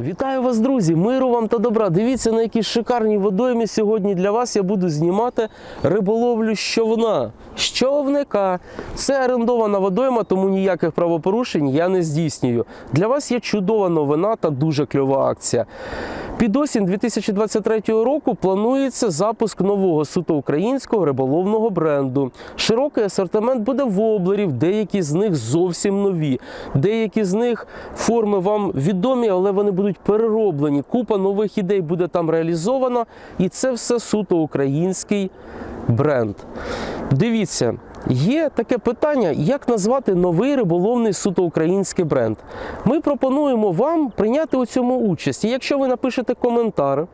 Вітаю вас, друзі! Миру вам та добра. Дивіться, на якій шикарній водоймі сьогодні для вас я буду знімати риболовлю з човна. Це орендована водойма, тому ніяких правопорушень я не здійснюю. Для вас є чудова новина та дуже кльова акція. Під осінь 2023 року планується запуск нового суто українського риболовного бренду. Широкий асортимент буде воблерів, деякі з них зовсім нові, деякі з них форми вам відомі, але вони будуть перероблені. Купа нових ідей буде там реалізована, і це все суто український бренд. Дивіться, є таке питання, як назвати новий риболовний суто український бренд. Ми пропонуємо вам прийняти у цьому участь. І якщо ви напишете коментар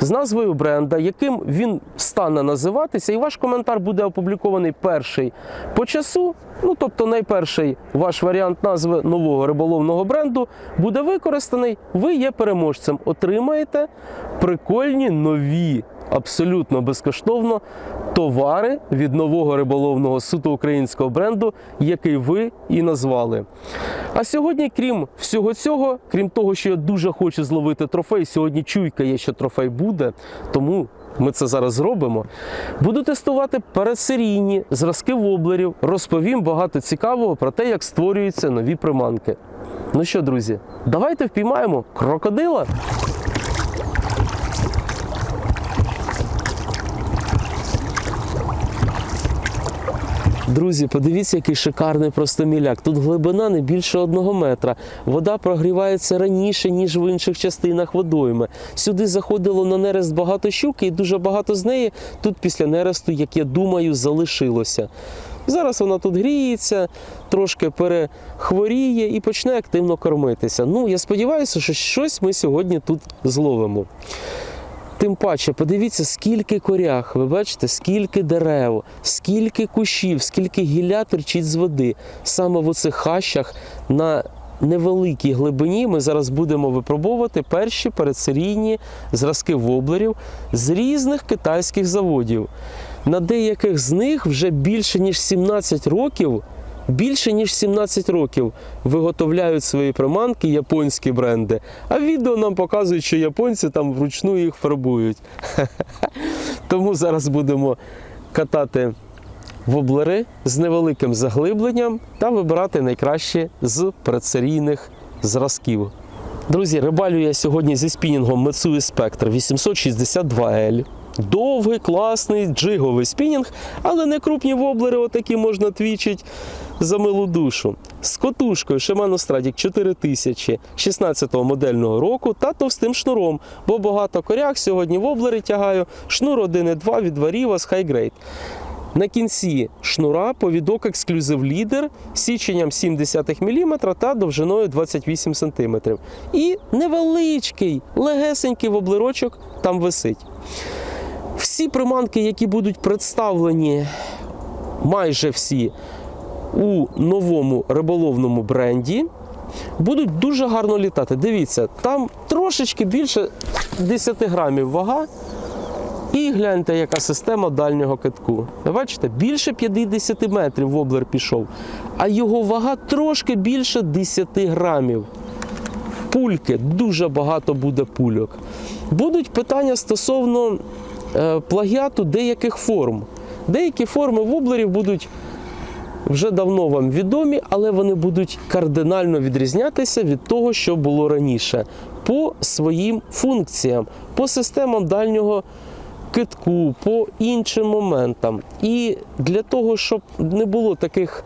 з назвою бренда, яким він стане називатися, і ваш коментар буде опублікований перший по часу. Ну, тобто, найперший ваш варіант назви нового риболовного бренду буде використаний. Ви є переможцем. Отримаєте прикольні нові абсолютно безкоштовно товари від нового риболовного суто українського бренду, який ви і назвали. А сьогодні, крім всього цього, крім того, що я дуже хочу зловити трофей, сьогодні чуйка є, що трофей буде, тому. Ми це зараз зробимо. Буду тестувати передсерійні зразки воблерів, розповім багато цікавого про те, як створюються нові приманки. Ну що, друзі, давайте впіймаємо крокодила. Друзі, подивіться, який шикарний просто міляк. Тут глибина не більше одного метра. Вода прогрівається раніше, ніж в інших частинах водойми. Сюди заходило на нерест багато щуки, і дуже багато з неї тут після нересту, як я думаю, залишилося. Зараз вона тут гріється, трошки перехворіє і почне активно кормитися. Ну, я сподіваюся, що щось ми сьогодні тут зловимо. Тим паче, подивіться, скільки корях, ви бачите, скільки дерев, скільки кущів, скільки гілля терчить з води. Саме в оцих хащах на невеликій глибині ми зараз будемо випробовувати перші передсерійні зразки воблерів з різних китайських заводів. На деяких з них вже більше ніж 17 років. Більше ніж 17 років виготовляють свої приманки японські бренди. А відео нам показують, що японці там вручну їх фарбують. Тому зараз будемо катати воблери з невеликим заглибленням та вибирати найкращі з предсерійних зразків. Друзі, рибалю я сьогодні зі спінінгом Mitsui Spectre 862L. Довгий, класний, джиговий спінінг, але не крупні воблери, отакі можна твічить за милу душу. З котушкою Shimano Stradic 4000 16-го модельного року та товстим шнуром, бо багато коряк сьогодні воблери тягаю. Шнур 1,2 від Variva з Grade. На кінці шнура повідок ексклюзив лідер січенням 0,7 мм та довжиною 28 см. І невеличкий, легесенький воблерочок там висить. Всі приманки, які будуть представлені, майже всі у новому риболовному бренді, будуть дуже гарно літати. Дивіться, там трошечки більше 10 грамів вага. І гляньте, яка система дальнього китку. Бачите, більше 50 метрів воблер пішов, а його вага трошки більше 10 грамів. Пульки, дуже багато буде пульок. Будуть питання стосовно плагіату деяких форм. Деякі форми воблерів будуть вже давно вам відомі, але вони будуть кардинально відрізнятися від того, що було раніше, по своїм функціям, по системам дальнього китку, по іншим моментам. І для того, щоб не було таких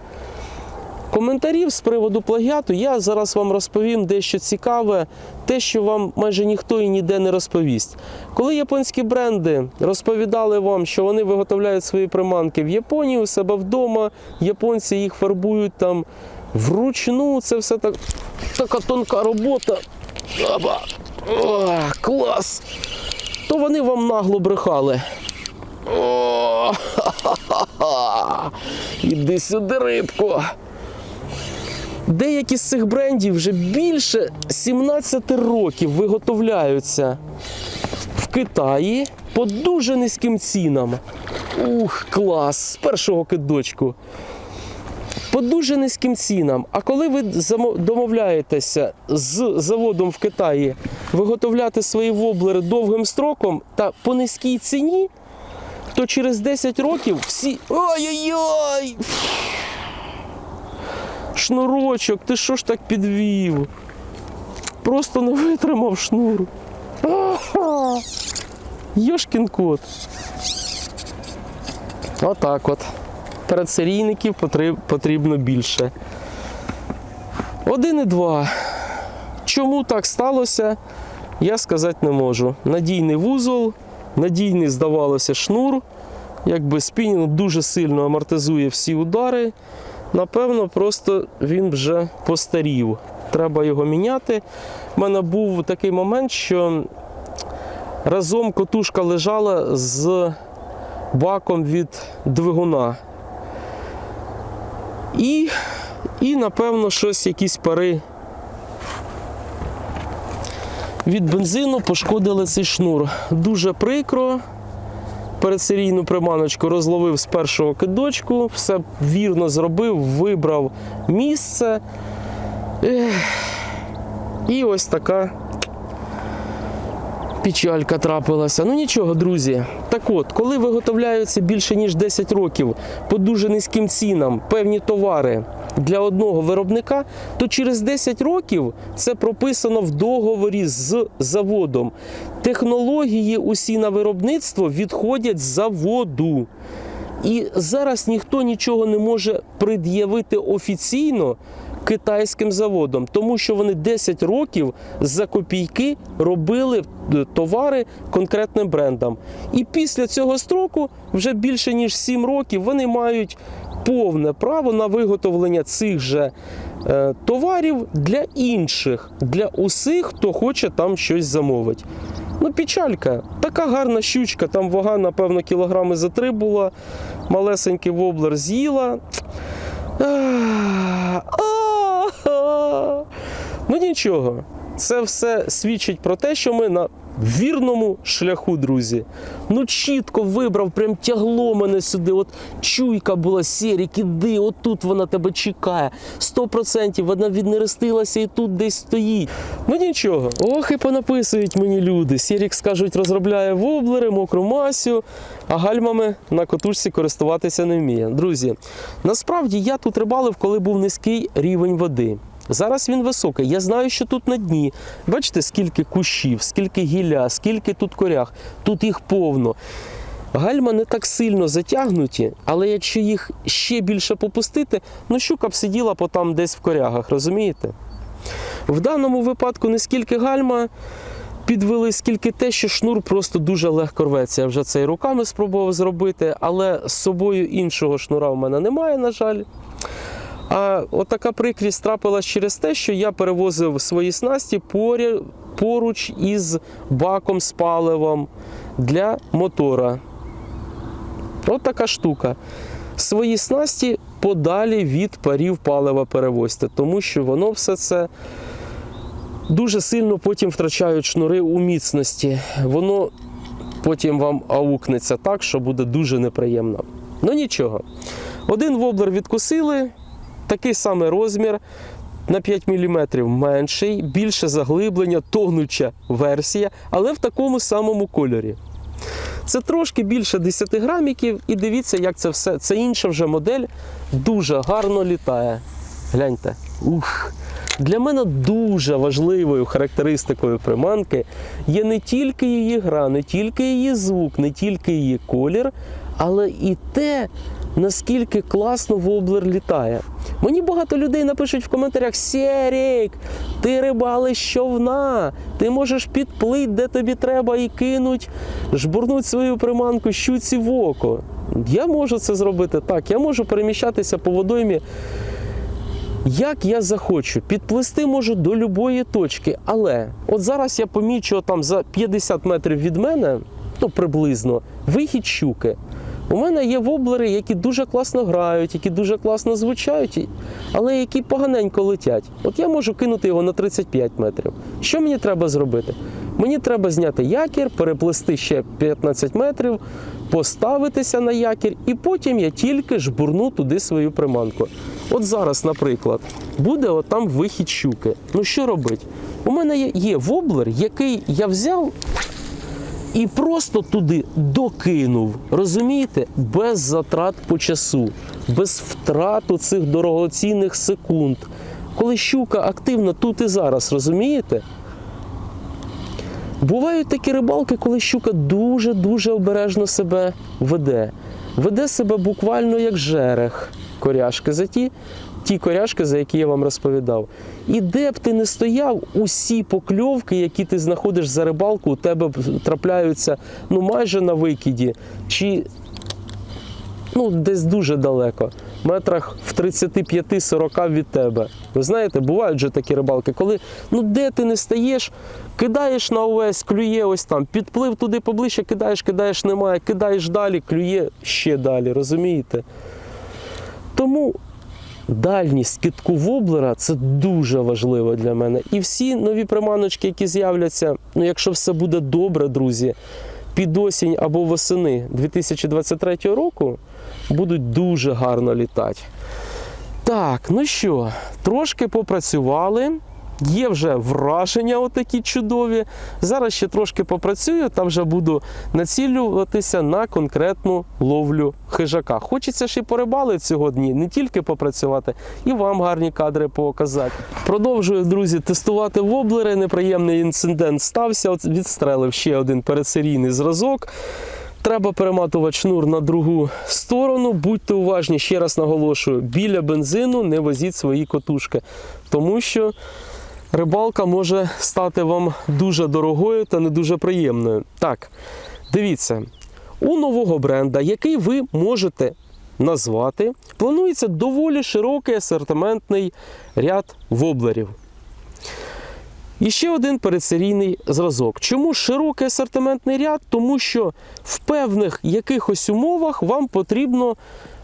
коментарів з приводу плагіату, я зараз вам розповім дещо цікаве, те, що вам майже ніхто і ніде не розповість. Коли японські бренди розповідали вам, що вони виготовляють свої приманки в Японії у себе вдома, японці їх фарбують там вручну, це все так, така тонка робота. О, клас! То вони вам нагло брехали. О, ха-ха-ха! Іди сюди, рибко. Деякі з цих брендів вже більше 17 років виготовляються в Китаї по дуже низьким цінам. Ух, клас! З першого кидочку. По дуже низьким цінам. А коли ви домовляєтеся з заводом в Китаї виготовляти свої воблери довгим строком та по низькій ціні, то через 10 років всі. Ой-ой-ой! Шнурочок, ти що ж так підвів? Просто не витримав шнур. Йошкін кот. Отак от. Передсерійників потріб- потрібно більше. Один і два. Чому так сталося, я сказати не можу. Надійний вузол, надійний, здавалося, шнур. Якби спінінг дуже сильно амортизує всі удари. Напевно, просто він вже постарів. Треба його міняти. У мене був такий момент, що разом котушка лежала з баком від двигуна. І, і напевно, щось, якісь пари від бензину пошкодили цей шнур. Дуже прикро. Передсерійну приманочку розловив з першого кидочку, все вірно зробив, вибрав місце. І ось така печалька трапилася. Ну нічого, друзі. Так от, коли виготовляються більше ніж 10 років по дуже низьким цінам певні товари для одного виробника, то через 10 років це прописано в договорі з заводом. Технології усі на виробництво відходять з заводу. І зараз ніхто нічого не може пред'явити офіційно китайським заводом, тому що вони 10 років за копійки робили е, товари конкретним брендам. І після цього строку, вже більше ніж 7 років, вони мають повне право на виготовлення цих же е, товарів для інших, для усіх, хто хоче там щось замовити. Ну, печалька. Така гарна щучка, там вага, напевно, кілограми за три була. Малесенький воблер з'їла. Ну нічого, це все свідчить про те, що ми на вірному шляху, друзі. Ну, чітко вибрав, прям тягло мене сюди. От чуйка була, Сірік, іди, отут вона тебе чекає. Сто процентів вона віднерестилася і тут десь стоїть. Ну нічого, ох, і понаписують мені люди. Сірік, скажуть, розробляє воблери, мокру масю, а гальмами на котушці користуватися не вміє. Друзі, насправді я тут рибалив, коли був низький рівень води. Зараз він високий. Я знаю, що тут на дні. Бачите, скільки кущів, скільки гілля, скільки тут корях. Тут їх повно. Гальма не так сильно затягнуті, але якщо їх ще більше попустити, ну щука б сиділа потам десь в корягах, розумієте? В даному випадку не скільки гальма підвели, скільки те, що шнур просто дуже легко рветься. Я вже це і руками спробував зробити, але з собою іншого шнура в мене немає, на жаль. А отака прикрість трапилась через те, що я перевозив свої снасті поруч із баком з паливом для мотора. От така штука. Свої снасті подалі від парів палива перевозьте, тому що воно все це дуже сильно потім втрачають шнури у міцності. Воно потім вам аукнеться так, що буде дуже неприємно. Ну нічого. Один воблер відкусили, такий самий розмір. На 5 мм менший, більше заглиблення, тонуча версія, але в такому самому кольорі. Це трошки більше 10 граміків, і дивіться, як це все. Це інша вже модель, дуже гарно літає. Гляньте. Ух. Для мене дуже важливою характеристикою приманки є не тільки її гра, не тільки її звук, не тільки її колір, але і те, наскільки класно воблер літає. Мені багато людей напишуть в коментарях: Серік, ти рибалиш човна, ти можеш підплить, де тобі треба, і кинуть, жбурнуть свою приманку щуці в око. Я можу це зробити так. Я можу переміщатися по водоймі як я захочу, підплисти можу до любої точки, але от зараз я помічу там за 50 метрів від мене, ну приблизно, вихід щуки. У мене є воблери, які дуже класно грають, які дуже класно звучають, але які поганенько летять. От я можу кинути його на 35 метрів. Що мені треба зробити? Мені треба зняти якір, переплисти ще 15 метрів, поставитися на якір, і потім я тільки жбурну туди свою приманку. От зараз, наприклад, буде отам вихід щуки. Ну що робити? У мене є воблер, який я взяв і просто туди докинув. Розумієте? Без затрат по часу, без втрату цих дорогоцінних секунд. Коли щука активна тут і зараз, розумієте? Бувають такі рибалки, коли щука дуже-дуже обережно себе веде. Веде себе буквально як жерех коряшки за ті, ті коряшки, за які я вам розповідав. І де б ти не стояв, усі покльовки, які ти знаходиш за рибалку, у тебе трапляються ну, майже на викиді. Чи ну, десь дуже далеко, метрах в 35-40 від тебе. Ви знаєте, бувають же такі рибалки, коли ну де ти не стаєш, кидаєш на увесь, клює ось там, підплив туди поближче, кидаєш, кидаєш, немає, кидаєш далі, клює ще далі, розумієте? Тому дальність китку воблера це дуже важливо для мене. І всі нові приманочки, які з'являться, ну якщо все буде добре, друзі, під осінь або восени 2023 року будуть дуже гарно літати. Так, ну що, трошки попрацювали. Є вже враження отакі чудові. Зараз ще трошки попрацюю та вже буду націлюватися на конкретну ловлю хижака. Хочеться ж і порибалити сьогодні, не тільки попрацювати, і вам гарні кадри показати. Продовжую, друзі, тестувати воблери. Неприємний інцидент стався. От відстрелив ще один передсерійний зразок. Треба перематувати шнур на другу сторону. Будьте уважні, ще раз наголошую, біля бензину не возіть свої котушки, тому що рибалка може стати вам дуже дорогою та не дуже приємною. Так, дивіться, у нового бренда, який ви можете назвати, планується доволі широкий асортиментний ряд воблерів. І ще один передсерійний зразок. Чому широкий асортиментний ряд? Тому що в певних якихось умовах вам потрібно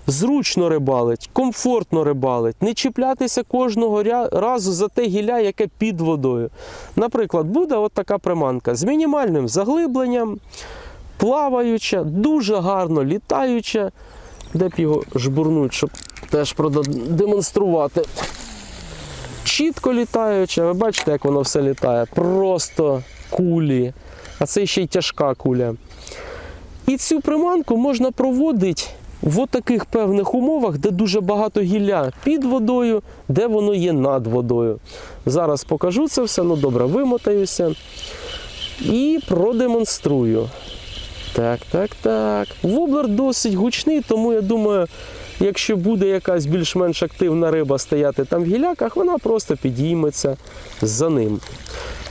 зручно рибалить, комфортно рибалить, не чіплятися кожного разу за те гілля, яке під водою. Наприклад, буде от така приманка з мінімальним заглибленням, плаваюча, дуже гарно літаюча. Де б його жбурнуть, щоб теж продемонструвати чітко літаюча. Ви бачите, як воно все літає. Просто кулі. А це ще й тяжка куля. І цю приманку можна проводити в таких певних умовах, де дуже багато гілля під водою, де воно є над водою. Зараз покажу це все, ну добре, вимотаюся і продемонструю. Так, так, так. Воблер досить гучний, тому я думаю, якщо буде якась більш-менш активна риба стояти там в гіляках, вона просто підійметься за ним.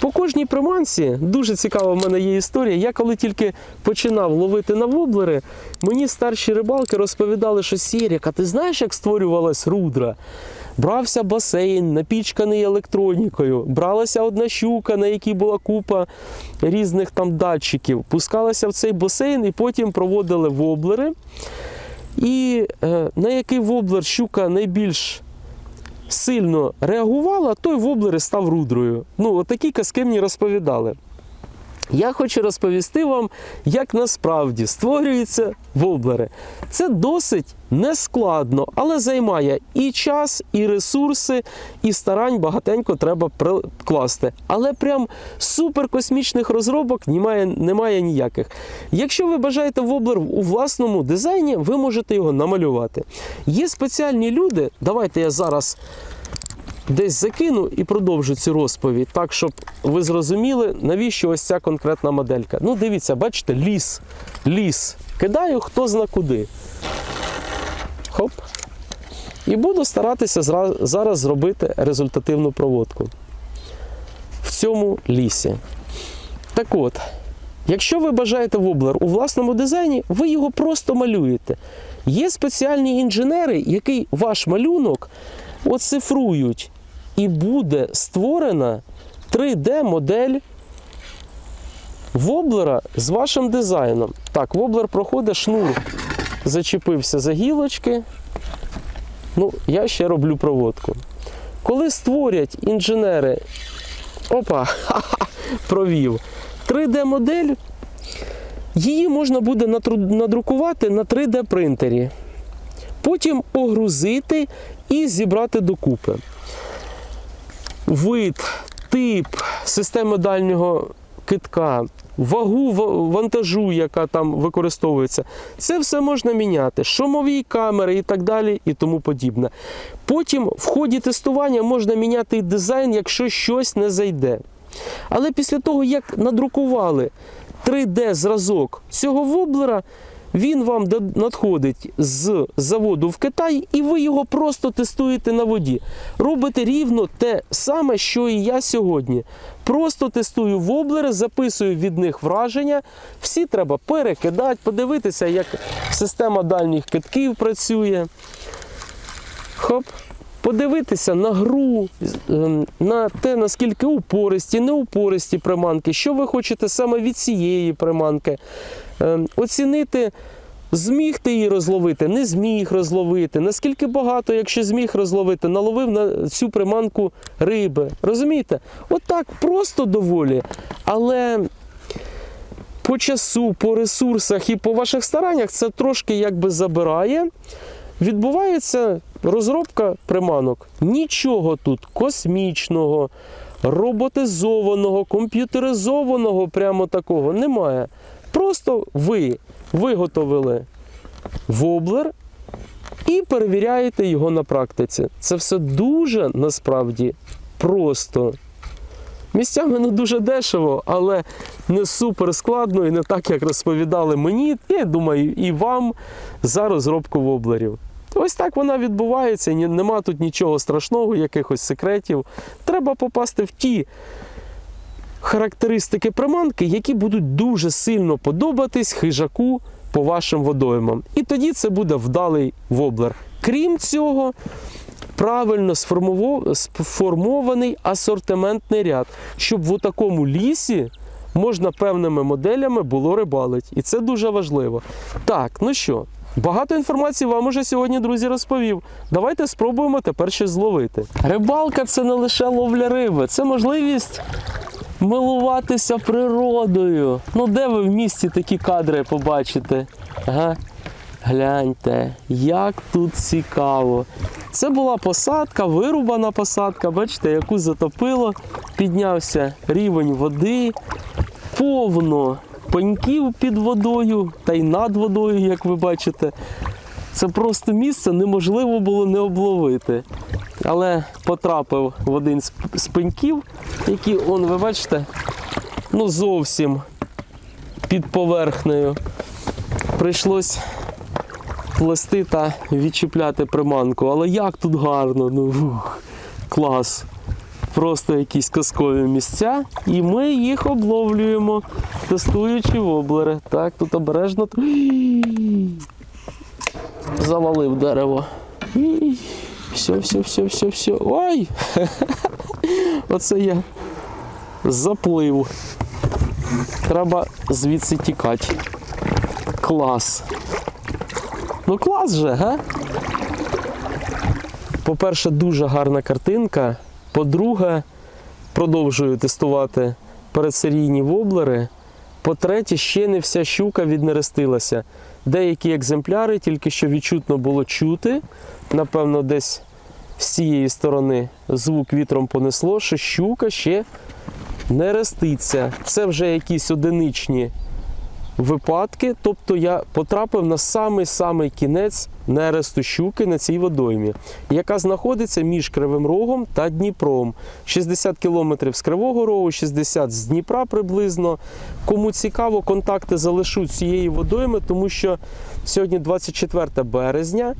По кожній приманці дуже цікава в мене є історія. Я коли тільки починав ловити на воблери, мені старші рибалки розповідали, що Сірік, а ти знаєш, як створювалась рудра? Брався басейн, напічканий електронікою, бралася одна щука, на якій була купа різних там датчиків, пускалася в цей басейн і потім проводили воблери. І е, на який воблер щука найбільш сильно реагувала, той воблери став рудрою. Ну, от такі казки мені розповідали. Я хочу розповісти вам, як насправді створюються воблери. Це досить нескладно, але займає і час, і ресурси, і старань багатенько треба прикласти. Але прям суперкосмічних розробок немає, немає ніяких. Якщо ви бажаєте воблер у власному дизайні, ви можете його намалювати. Є спеціальні люди, давайте я зараз десь закину і продовжу цю розповідь, так, щоб ви зрозуміли, навіщо ось ця конкретна моделька. Ну, дивіться, бачите, ліс. Ліс. Кидаю хто зна куди. Хоп. І буду старатися зараз зробити результативну проводку в цьому лісі. Так от, якщо ви бажаєте воблер у власному дизайні, ви його просто малюєте. Є спеціальні інженери, які ваш малюнок оцифрують, і буде створена 3D-модель воблера з вашим дизайном. Так, воблер проходить шнур, зачепився за гілочки. Ну, я ще роблю проводку. Коли створять інженери, опа, ха-ха, провів 3D-модель, її можна буде надрукувати на 3D-принтері. Потім погрузити і зібрати докупи. Вид тип системи дальнього китка, вагу вантажу, яка там використовується, це все можна міняти. Шумові камери і так далі, і тому подібне. Потім в ході тестування можна міняти і дизайн, якщо щось не зайде. Але після того, як надрукували 3D-зразок цього воблера, він вам надходить з заводу в Китай, і ви його просто тестуєте на воді. Робите рівно те саме, що і я сьогодні. Просто тестую воблери, записую від них враження. Всі треба перекидати, подивитися, як система дальніх китків працює. Хоп. Подивитися на гру, ем, на те, наскільки упористі, неупористі приманки, що ви хочете саме від цієї приманки. Ем, Оцінити, зміг ти її розловити, не зміг розловити, наскільки багато, якщо зміг розловити, наловив на цю приманку риби. Розумієте? Отак просто доволі. Але по часу, по ресурсах і по ваших стараннях це трошки якби забирає. Відбувається розробка приманок. Нічого тут космічного, роботизованого, комп'ютеризованого прямо такого немає. Просто ви виготовили воблер і перевіряєте його на практиці. Це все дуже насправді просто. Місцями не дуже дешево, але не супер складно і не так, як розповідали мені, я думаю, і вам за розробку воблерів. Ось так вона відбувається, нема тут нічого страшного, якихось секретів. Треба попасти в ті характеристики приманки, які будуть дуже сильно подобатись хижаку по вашим водоймам. І тоді це буде вдалий воблер. Крім цього, правильно сформований асортиментний ряд, щоб в такому лісі можна певними моделями було рибалити. І це дуже важливо. Так, ну що, багато інформації вам уже сьогодні, друзі, розповів. Давайте спробуємо тепер щось зловити. Рибалка це не лише ловля риби, це можливість милуватися природою. Ну, де ви в місті такі кадри побачите? Ага. Гляньте, як тут цікаво. Це була посадка, вирубана посадка, бачите, яку затопило, піднявся рівень води, повно пеньків під водою та й над водою, як ви бачите. Це просто місце неможливо було не обловити. Але потрапив в один з пеньків, які, он, ви бачите, ну зовсім під поверхнею. Прийшлось плести та відчіпляти приманку. Але як тут гарно, ну ух, клас. Просто якісь казкові місця, і ми їх обловлюємо, тестуючи воблери. Так, тут обережно. Завалив дерево. Все, все, все, все, все. Ой! Оце я заплив. Треба звідси тікати. Клас. Ну клас же, га? По-перше, дуже гарна картинка. По-друге, продовжую тестувати передсерійні воблери. По-третє, ще не вся щука віднерестилася. Деякі екземпляри тільки що відчутно було чути. Напевно, десь з цієї сторони звук вітром понесло, що щука ще не реститься. Це вже якісь одиничні випадки. Тобто я потрапив на самий-самий кінець нересту щуки на цій водоймі, яка знаходиться між Кривим Рогом та Дніпром. 60 кілометрів з Кривого Рогу, 60 з Дніпра приблизно. Кому цікаво, контакти залишу цієї водойми, тому що сьогодні 24 березня.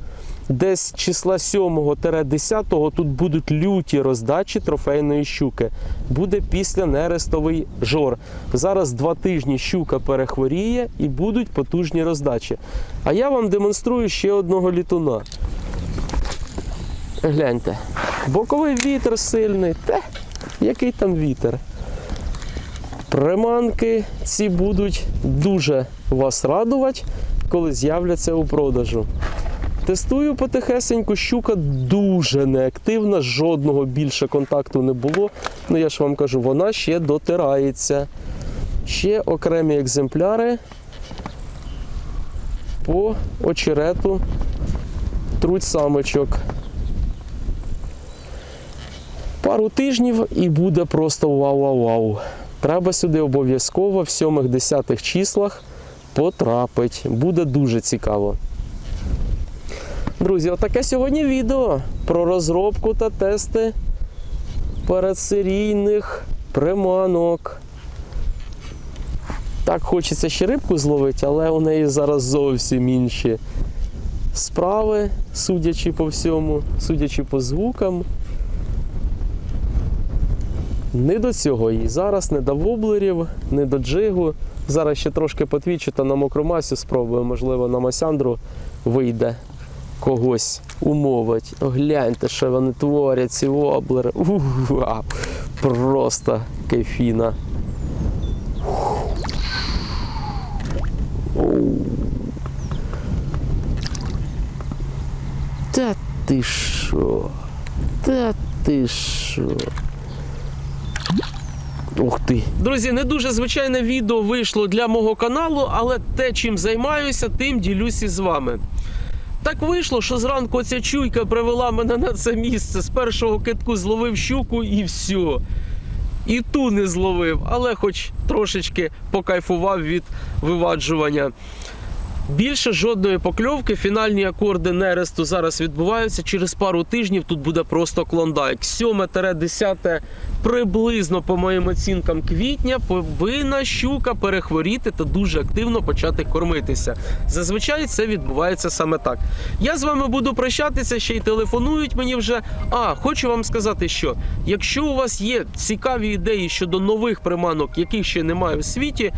Десь числа 7-10 тут будуть люті роздачі трофейної щуки. Буде після нерестовий жор. Зараз два тижні щука перехворіє і будуть потужні роздачі. А я вам демонструю ще одного літуна. Гляньте, боковий вітер сильний. Те, який там вітер. Приманки ці будуть дуже вас радувати, коли з'являться у продажу. Тестую потихесеньку, щука дуже неактивна, жодного більше контакту не було. Ну я ж вам кажу, вона ще дотирається. Ще окремі екземпляри по очерету труть самочок. Пару тижнів і буде просто вау-вау-вау. Треба сюди обов'язково в 7-10 числах потрапить. Буде дуже цікаво. Друзі, отаке сьогодні відео про розробку та тести передсерійних приманок. Так хочеться ще рибку зловити, але у неї зараз зовсім інші справи, судячи по всьому, судячи по звукам. Не до цього їй зараз, не до воблерів, не до джигу. Зараз ще трошки потвічу та на мокромасю спробую, можливо, на масяндру вийде когось умовить. Гляньте, що вони творять, ці воблери. Уа, просто кайфіна. Та ти що? Та ти що? Ух ти. Друзі, не дуже звичайне відео вийшло для мого каналу, але те, чим займаюся, тим ділюся з вами. Так вийшло, що зранку ця чуйка привела мене на це місце. З першого китку зловив щуку і все. І ту не зловив, але хоч трошечки покайфував від виваджування. Більше жодної покльовки, фінальні акорди нересту зараз відбуваються. Через пару тижнів тут буде просто клондайк. 7-10 приблизно, по моїм оцінкам, квітня повинна щука перехворіти та дуже активно почати кормитися. Зазвичай це відбувається саме так. Я з вами буду прощатися, ще й телефонують мені вже. А, хочу вам сказати, що якщо у вас є цікаві ідеї щодо нових приманок, яких ще немає в світі,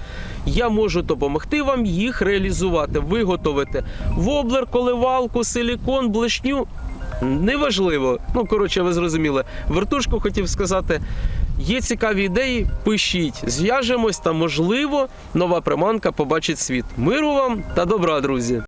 я можу допомогти вам їх реалізувати, виготовити воблер, коливалку, силікон, блешню. Неважливо. Ну, коротше, ви зрозуміли. Вертушку хотів сказати. Є цікаві ідеї, пишіть, зв'яжемось та, можливо, нова приманка побачить світ. Миру вам та добра, друзі!